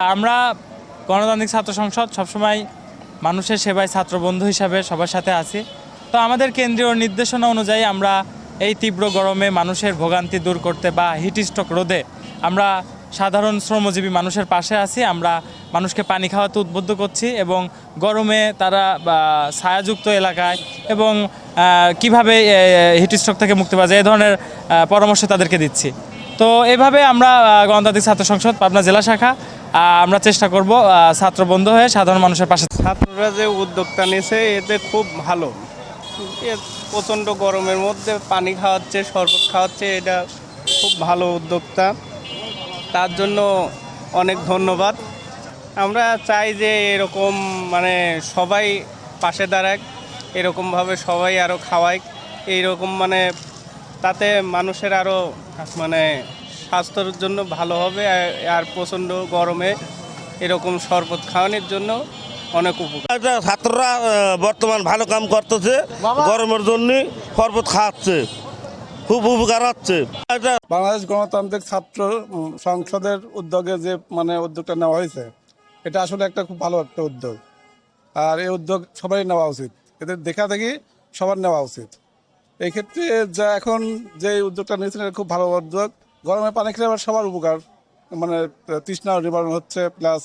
আমরা গণতান্ত্রিক ছাত্র সংসদ সবসময় মানুষের সেবায় ছাত্র বন্ধু হিসাবে সবার সাথে আছি। তো আমাদের কেন্দ্রীয় নির্দেশনা অনুযায়ী আমরা এই তীব্র গরমে মানুষের ভোগান্তি দূর করতে বা হিট স্ট্রোক রোধে আমরা সাধারণ শ্রমজীবী মানুষের পাশে আছি। আমরা মানুষকে পানি খাওয়াতে উদ্বুদ্ধ করছি এবং গরমে তারা ছায়াযুক্ত এলাকায় এবং কীভাবে হিট স্ট্রোক থেকে মুক্তি পাওয়া যায় এই ধরনের পরামর্শ তাদেরকে দিচ্ছি। তো এভাবে আমরা গণতান্ত্রিক ছাত্র সংসদ পাবনা জেলা শাখা আমরা চেষ্টা করব ছাত্র বন্ধু হয়ে সাধারণ মানুষের পাশে ছাত্ররা যে উদ্যোগটা নিয়েছে, এতে খুব ভালো। প্রচণ্ড গরমের মধ্যে পানি খাওয়াচ্ছে, শরবত খাওয়াচ্ছে, এটা খুব ভালো উদ্যোক্তা। তার জন্য অনেক ধন্যবাদ। আমরা চাই যে এরকম মানে সবাই পাশে দাঁড়াক, এরকমভাবে সবাই আরও খাওয়ায় এইরকম মানে তাতে মানুষের আরও মানে স্বাস্থ্যের জন্য ভালো হবে আর- প্রচণ্ড গরমে এরকম শরবত খাওয়ানোর জন্য অনেক উপকার। ছাত্ররা বর্তমান ভালো কাম করতেছে গরমের জন্য শরবত খাওয়াচ্ছে খুব উপকার হচ্ছে। বাংলাদেশ গণতান্ত্রিক ছাত্র সংসদের উদ্যোগে যে মানে উদ্যোগটা নেওয়া হয়েছে এটা আসলে একটা খুব ভালো একটা উদ্যোগ। আর এই উদ্যোগ সবারই নেওয়া উচিত। এদের দেখা দেখি সবার নেওয়া উচিত। এই ক্ষেত্রে যা এখন যে উদ্যোগটা নিয়েছেন, এটা খুব ভালো উদ্যোগ। গরমে পানি খেলে আবার সবার উপকার মানে তৃষ্ণা নিবারণ হচ্ছে, প্লাস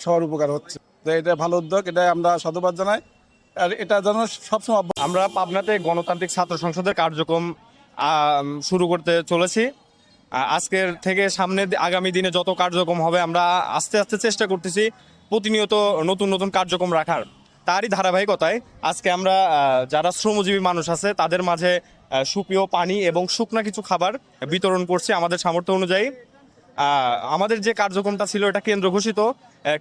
সবার উপকার হচ্ছে। তো এটা ভালো উদ্যোগ এটা আমরা সাধুবাদ জানাই। আর এটা যেন সবসময় আমরা পাবনাতে গণতান্ত্রিক ছাত্র সংসদের কার্যক্রম শুরু করতে চলেছি। আজকের থেকে সামনে আগামী দিনে যত কার্যক্রম হবে, আমরা আস্তে আস্তে চেষ্টা করতেছি প্রতিনিয়ত নতুন নতুন কার্যক্রম রাখার। তারই ধারাবাহিকতায় আজকে আমরা যারা শ্রমজীবী মানুষ আছে, তাদের মাঝে সুপেয় পানি এবং শুকনা কিছু খাবার বিতরণ করছি আমাদের সামর্থ্য অনুযায়ী। আমাদের যে কার্যক্রমটা ছিল, এটা কেন্দ্র ঘোষিত।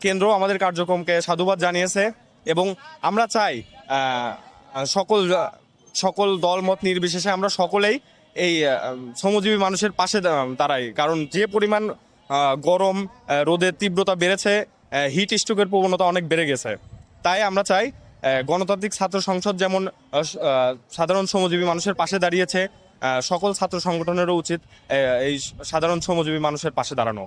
কেন্দ্র আমাদের কার্যক্রমকে সাধুবাদ জানিয়েছে এবং আমরা চাই সকল সকল দলমত নির্বিশেষে আমরা সকলেই এই শ্রমজীবী মানুষের পাশে দাঁড়াই। কারণ যে পরিমাণ গরম রোদের তীব্রতা বেড়েছে হিট স্ট্রোকের প্রবণতা অনেক বেড়ে গেছে। তাই আমরা চাই গণতান্ত্রিক ছাত্র সংসদ যেমন সাধারণ শ্রমজীবী মানুষের পাশে দাঁড়িয়েছে সকল ছাত্র সংগঠনেরও উচিত এই সাধারণ শ্রমজীবী মানুষের পাশে দাঁড়ানো।